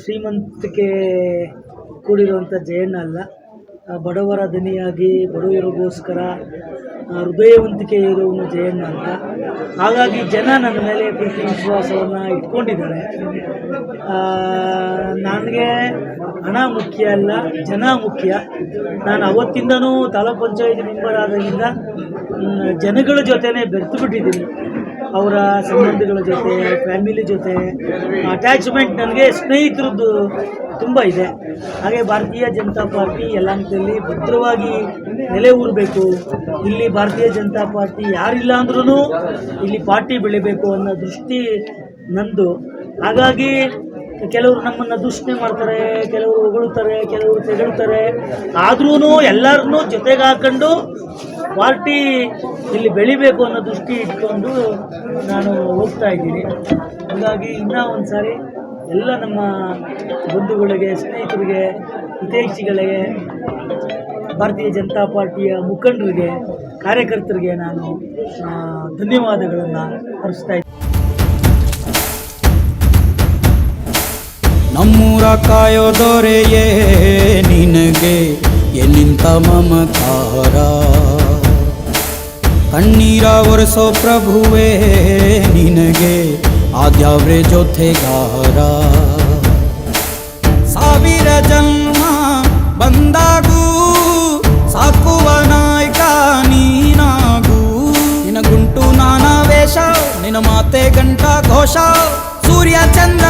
ಶ್ರೀಮಂತಿಕೆ ಕೂಡಿರುವಂಥ ಜಯಣ್ಣ ಅಲ್ಲ. ಬಡವರ ದನಿಯಾಗಿ ಬಡವರಿಗೋಸ್ಕರ ಹೃದಯವಂತಿಕೆ ಇರುವನು ಜಯಣ್ಣ ಅಂತ. ಹಾಗಾಗಿ ಜನ ನನ್ನ ಮೇಲೆ ಪ್ರೀತಿ ವಿಶ್ವಾಸವನ್ನು ಇಟ್ಕೊಂಡಿದ್ದಾರೆ. ನನಗೆ ಹಣ ಮುಖ್ಯ ಅಲ್ಲ, ಜನ ಮುಖ್ಯ. ನಾನು ಅವತ್ತಿಂದನೂ ತಾಲೂಕ್ ಪಂಚಾಯಿತಿ ಮೆಂಬರ್ ಆದಾಗಿಂದ ಜನಗಳ ಜೊತೆನೇ ಬೆರೆತು ಬಿಟ್ಟಿದ್ದೀನಿ. ಅವರ ಸಂಬಂಧಿಗಳ ಜೊತೆ ಫ್ಯಾಮಿಲಿ ಜೊತೆ ಅಟ್ಯಾಚ್ಮೆಂಟ್ ನನಗೆ ಸ್ನೇಹಿತರದ್ದು ತುಂಬ ಇದೆ. ಹಾಗೆ ಭಾರತೀಯ ಜನತಾ ಪಾರ್ಟಿ ಯಲಹಂಕದಲ್ಲಿ ಭದ್ರವಾಗಿ ನೆಲೆ ಊರಬೇಕು ಇಲ್ಲಿ ಭಾರತೀಯ ಜನತಾ ಪಾರ್ಟಿ ಯಾರಿಲ್ಲ ಅಂದ್ರೂ ಇಲ್ಲಿ ಪಾರ್ಟಿ ಬೆಳಿಬೇಕು ಅನ್ನೋ ದೃಷ್ಟಿ ನಂದು. ಹಾಗಾಗಿ ಕೆಲವರು ನಮ್ಮನ್ನು ದೂಷಣೆ ಮಾಡ್ತಾರೆ, ಕೆಲವರು ಹೊಗಳುತ್ತಾರೆ ಕೆಲವರು ತೆಗಳ್ತಾರೆ. ಆದ್ರೂ ಎಲ್ಲರನ್ನೂ ಜೊತೆಗೆ ಹಾಕೊಂಡು ಪಾರ್ಟಿ ಇಲ್ಲಿ ಬೆಳಿಬೇಕು ಅನ್ನೋ ದೃಷ್ಟಿ ಇಟ್ಕೊಂಡು ನಾನು ಹೋಗ್ತಾ ಇದ್ದೀನಿ. ಹಾಗಾಗಿ ಇನ್ನೂ ಒಂದು ಸಾರಿ ಎಲ್ಲ ನಮ್ಮ ಬಂಧುಗಳಿಗೆ, ಸ್ನೇಹಿತರಿಗೆ, ಹಿತೈಷಿಗಳಿಗೆ, ಭಾರತೀಯ ಜನತಾ ಪಾರ್ಟಿಯ ಮುಖಂಡರಿಗೆ, ಕಾರ್ಯಕರ್ತರಿಗೆ ನಾನು ಧನ್ಯವಾದಗಳನ್ನು ಅರ್ಪಿಸ್ತಾ ಇದ್ದೀನಿ. ನಮ್ಮೂರ ಕಾಯೋ ದೊರೆಯೇ ನಿನಗೆ, ಎಲ್ಲಿಂತ ಮಮಕಾರ ಕಣ್ಣೀರ ಒರೆಸೋ ಪ್ರಭುವೇ, ನಿನಗೆ ಆದ್ಯಾವ್ರೆ ಜೊತೆಗಾರ. ಸಾವಿರ ಜನ್ಮ ಬಂದಾಗೂ ಸಾಕುವ ನಾಯ್ಕ ನೀನಾಗೂ. ನಿನ ಗುಂಟು ನಾನಾ ವೇಷ ನಿನ ಮಾತೆ ಗಂಟ ಘೋಷ. ಸೂರ್ಯ ಚಂದ್ರ